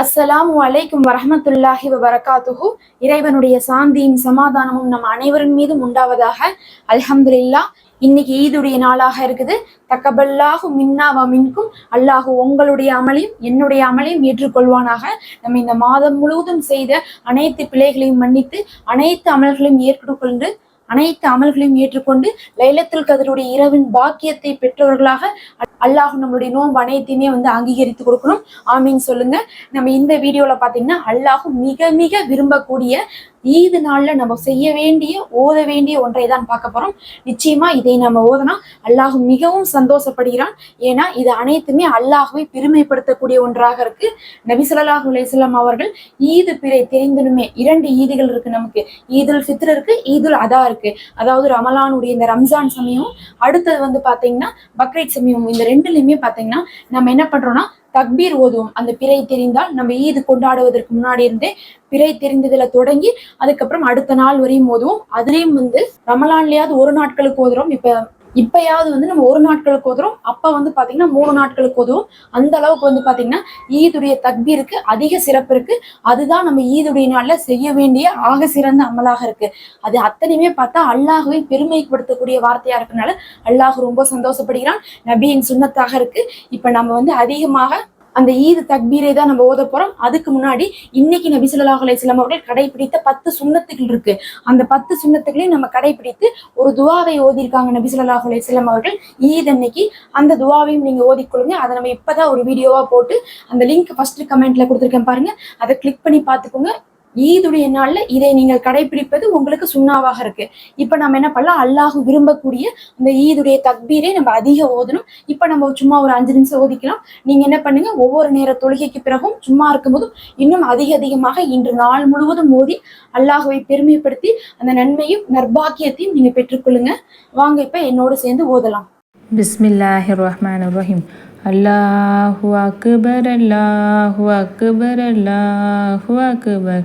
அஸ்ஸலாம் வலைக்கும் வரமத்துல்லாஹி வபரகாத்துஹு. இறைவனுடைய சாந்தியும் சமாதானமும் நம் அனைவரின் மீதும் உண்டாவதாக. அல்ஹம்துலில்லாஹ் இன்னைக்கு ஈதுடைய நாளாக இருக்குது. தக்கபல்லாஹு மின்னாவா மின்கும். அல்லாஹு உங்களுடைய அமலையும் என்னுடைய அமலையும் ஏற்றுக்கொள்வானாக. நம்ம இந்த மாதம் முழுவதும் செய்த அனைத்து பிழைகளையும் மன்னித்து அனைத்து அமல்களையும் ஏற்றுக்கொண்டு அனைத்து அமல்களையும் ஏற்றுக்கொண்டு லைலத்துல் கதருடைய இரவின் பாக்கியத்தை பெற்றவர்களாக அல்லாஹ் நம்மளுடைய நோன்பு அனைத்தையுமே வந்து அங்கீகரித்து கொடுக்கணும். ஆமீன். சொல்லுங்க. நம்ம இந்த வீடியோல பாத்தீங்கன்னா அல்லாஹ் மிக மிக விரும்பக்கூடிய ஈது நாள்ல நம்ம செய்ய வேண்டிய ஓத வேண்டிய ஒன்றை தான் பார்க்க போறோம். நிச்சயமா இதை நம்ம ஓதனா அல்லாஹ் மிகவும் சந்தோஷப்படுகிறான். ஏன்னா இது அனைத்துமே அல்லாஹுவை பெருமைப்படுத்தக்கூடிய ஒன்றாக இருக்கு. நபிசல்லாஹு ஸல்லல்லாஹு அவர்கள் ஈது பிறை தெரிந்தனுமே இரண்டு ஈதுகள் இருக்கு நமக்கு. ஈதுல் ஃபித்ர் இருக்கு ஈதுல் அதா இருக்கு. அதாவது ரமலானுடைய இந்த ரம்ஜான் சமயம் அடுத்தது வந்து பாத்தீங்கன்னா பக்ரீத் சமயம். இந்த ரெண்டுலயுமே பாத்தீங்கன்னா நம்ம என்ன பண்றோம்னா தக்பீர் ஓதுவோம். அந்த பிறை தெரிந்தால் நம்ம ஈது கொண்டாடுவதற்கு முன்னாடி இருந்தே பிறை தெரிந்ததுல தொடங்கி அதுக்கப்புறம் அடுத்த நாள் வரையும் ஓதுவோம். அதுலயும் வந்து ரமலான்லயாவது ஒரு நாட்களுக்கு ஓதுறோம். இப்ப இப்பயாவது வந்து நம்ம ஒரு நாட்களுக்கு உதவும் அப்ப வந்து பாத்தீங்கன்னா மூணு நாட்களுக்கு உதவும் அந்த அளவுக்கு வந்து பாத்தீங்கன்னா ஈதுடைய தக்பீருக்கு அதிக சிறப்பு இருக்கு. அதுதான் நம்ம ஈதுடைய நாள்ல செய்ய வேண்டிய ஆக சிறந்த அமலாக இருக்கு. அது அத்தனையுமே பார்த்தா அல்லாஹுவை பெருமைப்படுத்தக்கூடிய வார்த்தையா இருக்கனால அல்லாஹ் ரொம்ப சந்தோஷப்படுகிறான். நபியின் சுண்ணத்தாக இருக்கு. இப்ப நம்ம வந்து அதிகமாக அந்த ஈது தக்பீரை தான் நம்ம ஓத போறோம். அதுக்கு முன்னாடி இன்னைக்கு நபி சொல்லாஹ் அலைஹி அவர்கள் கடைபிடித்த பத்து சுண்ணத்துகள் இருக்கு. அந்த பத்து சுண்ணத்துகளையும் நம்ம கடைபிடித்து ஒரு துவாவை ஓதியிருக்காங்க நபி சொல்லாஹ் அலைஹி அவர்கள். ஈத் அன்னைக்கு அந்த துவாவையும் நீங்க ஓதிக்கொள்ளுங்க அதை நம்ம இப்பதான் ஒரு வீடியோவா போட்டு அந்த லிங்க் ஃபர்ஸ்ட் கமெண்ட்ல கொடுத்துருக்கேன் பாருங்க. அதை கிளிக் பண்ணி பார்த்துக்கோங்க. ஈதுடைய நாள்ல இதை நீங்கள் கடைபிடிப்பது உங்களுக்கு சுண்ணாவாக இருக்கு. இப்ப நம்ம என்ன பண்ணலாம்? அல்லாஹ் விரும்பக்கூடிய அந்த ஈதுடைய தக்பீரை நம்ம அதிக ஓதணும். இப்ப நம்ம சும்மா ஒரு அஞ்சு நிமிஷம் ஓதிக்கலாம். நீங்க என்ன பண்ணுங்க? ஒவ்வொரு நேர தொழுகைக்கு பிறகும் சும்மா இருக்கும்போதும் இன்னும் அதிக அதிகமாக இன்று நாள் முழுவதும் ஓதி அல்லாஹுவை பெருமைப்படுத்தி அந்த நன்மையும் நர்பாக்கியத்தையும் நீங்க பெற்றுக்கொள்ளுங்க. வாங்க இப்ப என்னோடு சேர்ந்து ஓதலாம். பிஸ்மில்லாஹிர் ரஹ்மானிர் ரஹீம் அல்லாஹு அக்பர் அல்லாஹு அக்பர் அல்லாஹு அக்பர்.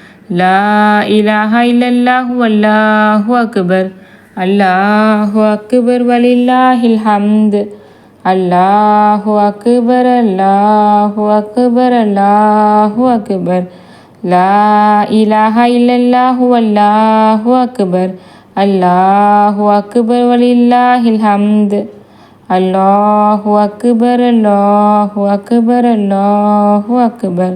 லா இலாஹா இல்லல்லாஹு அல்லாஹு அக்பர் அல்லாஹு அக்பர் வலில்லாஹில் ஹம்து அல்லாஹு அக்பர் அல்லாஹு அக்பர் அல்லாஹு அக்பர் லா இலாஹா இல்லல்லாஹு அல்லாஹு அக்பர் அல்லாஹு அக்பர் வலில்லாஹில் ஹம்து அல்லாஹு அக்பர் அல்லாஹு அக்பர் அல்லாஹு அக்பர்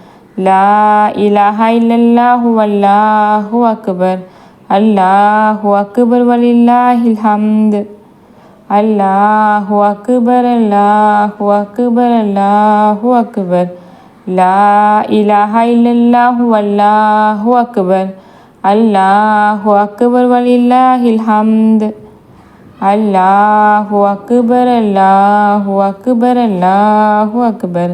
லா இலாஹா இல்லல்லாஹு அல்லாஹு அக்பர் அல்லாஹு அக்பர் வலில்லாஹில் ஹம்து அல்லாஹு அக்பர் அல்லாஹு அக்பர் அல்லாஹு அக்பர் லா இலாஹா இல்லல்லாஹு அல்லாஹு அக்பர் அல்லாஹு அக்பர் வலில்லாஹில் ஹம்து அல்லாஹு அக்பர் அல்லாஹு அக்பர் அல்லாஹு அக்பர்